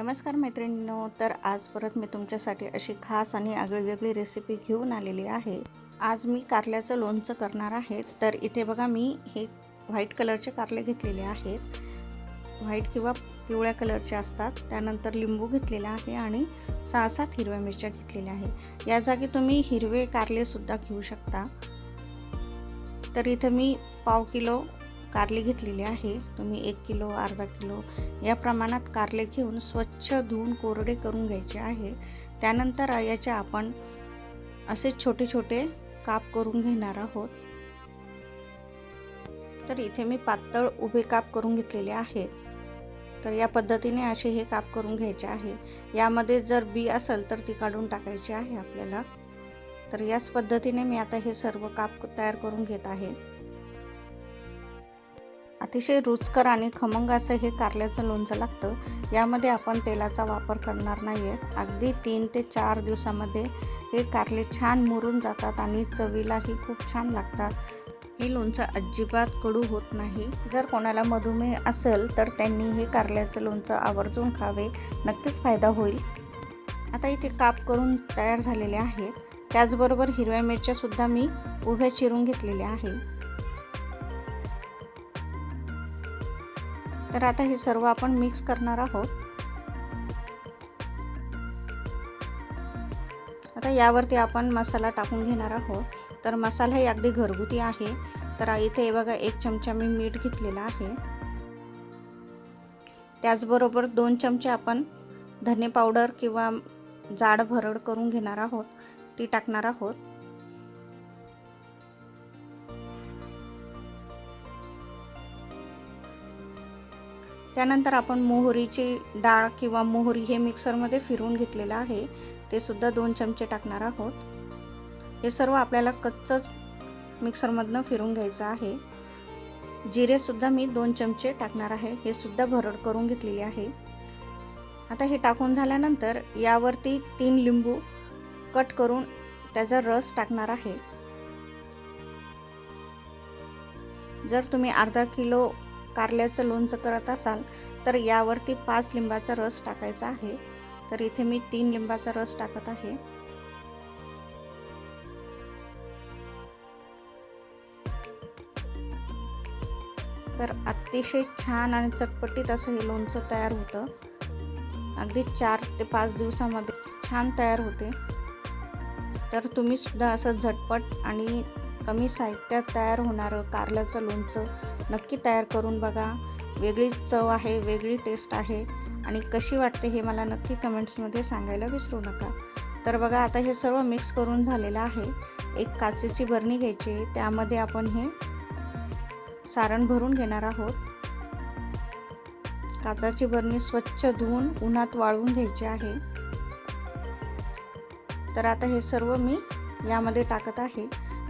नमस्कार मैत्रिणींनो तर आज परत मी तुमच्यासाठी अशी खास आणि आगळीवेगळी रेसिपी घेऊन आलेली आहे. आज मी कारल्याचं लोणचं करणार आहे. तर इथे बघा मी हे व्हाईट कलरचे कारले घेतलेले आहेत. व्हाईट किंवा पिवळ्या कलरचे असतात. त्यानंतर लिंबू घेतलेला आहे आणि सहा सात हिरव्या मिरच्या घेतलेल्या आहे. या जागी तुम्ही हिरवे कारलेसुद्धा घेऊ शकता. तर इथं मी पाव किलो कारले घेतलेले आहे. तुम्ही एक किलो अर्धा किलो या प्रमाणात कारले घेऊन स्वच्छ धुवून कोरडे करून घ्यायचे आहे. त्यानंतर याचे आपण असे छोटे छोटे काप करून घेणार आहोत. तर इथे मी पातळ उभे काप करून घेतलेले आहेत. तर या पद्धतीने असे हे काप करून घ्यायचे आहे. यामध्ये जर बी असेल तर ती काढून टाकायची आहे आपल्याला. तर याच पद्धतीने मी आता हे सर्व काप तयार करून घेत आहे. अतिशय रुचकर आणि खमंग असं हे कारल्याचं लोणचं लागतं. यामध्ये आपण तेलाचा वापर करणार नाही आहे अगदी तीन ते चार दिवसामध्ये हे कारले छान मुरून जातात आणि चवीलाही खूप छान लागतात. हे लोणचं अजिबात कडू होत नाही. जर कोणाला मधुमेह असेल तर त्यांनी हे कारल्याचं लोणचं आवर्जून खावे. नक्कीच फायदा होईल. आता इथे काप करून तयार झालेले आहेत. त्याचबरोबर हिरव्या मिरच्यासुद्धा मी उभ्या चिरून घेतलेल्या आहे तर आता हे सर्व आपण मिक्स करणार आहोत. आता यावरती आपण मसाला टाकून घेणार आहोत. तर मसाला हे अगदी घरगुती आहे. तर इथे बघा एक चमचा मी मीठ घेतलेला आहे. त्याचबरोबर दोन चमचे आपण धने पावडर किंवा जाड भरड करून घेणार आहोत. ती टाकणार आहोत. त्यानंतर आपण मोहरीची डाळ किंवा मोहरी हे मिक्सरमध्ये फिरवून घेतलेलं आहे. ते सुद्धा दोन चमचे टाकणार आहोत. हे सर्व आपल्याला कच्चंच मिक्सरमधनं फिरून घ्यायचं आहे. जिरेसुद्धा मी दोन चमचे टाकणार आहे. हे सुद्धा भरड करून घेतलेली आहे. आता हे टाकून झाल्यानंतर यावरती तीन लिंबू कट करून त्याचा रस टाकणार आहे. जर तुम्ही अर्धा किलो कारल्याचं लोणचं करत असाल तर यावरती पाच लिंबाचा रस टाकायचा आहे. तर इथे मी तीन लिंबाचा रस टाकत आहे. तर अतिशय छान आणि चटपटीत असं हे लोणचं तयार होतं. अगदी चार ते पाच दिवसामध्ये छान तयार होते. तर तुम्ही सुद्धा असं झटपट आणि कमी साहित्यात तयार होणारं कारल्याचं लोणचं नक्की तयार करून बघा. वेगळी चव आहे वेगळी टेस्ट आहे आणि कशी वाटते हे मला नक्की कमेंट्समध्ये सांगायला विसरू नका. तर बघा आता हे सर्व मिक्स करून झालेलं आहे. एक काचेची बरणी घ्यायची त्यामध्ये आपण हे सारण भरून घेणार आहोत. काचाची बरणी स्वच्छ धुवून उन्हात वाळवून घ्यायची आहे. तर आता हे सर्व मी यामध्ये टाकत आहे.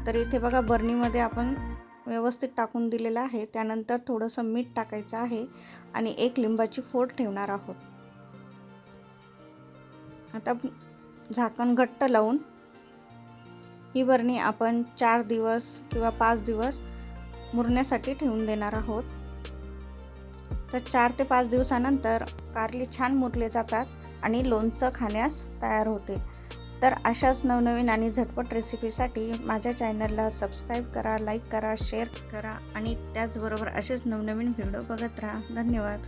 तर इथे बघा बरणीमध्ये आपण व्यवस्थित टाकून दिलेलं आहे. त्यानंतर थोडंसं मीठ टाकायचं आहे आणि एक लिंबाची फोड ठेवणार आहोत. आता झाकण घट्ट लावून ही बरणी आपण चार दिवस किंवा पाच दिवस मुरण्यासाठी ठेवून देणार आहोत. तर चार ते पाच दिवसानंतर कारली छान मुरले जातात आणि लोणचं खाण्यास तयार होते. तर अशाच नवनवीन आणि झटपट रेसिपीसाठी माझ्या चॅनलला सबस्क्राईब करा लाईक करा शेअर करा आणि त्याचबरोबर असेच नवनवीन व्हिडिओ बघत राहा. धन्यवाद.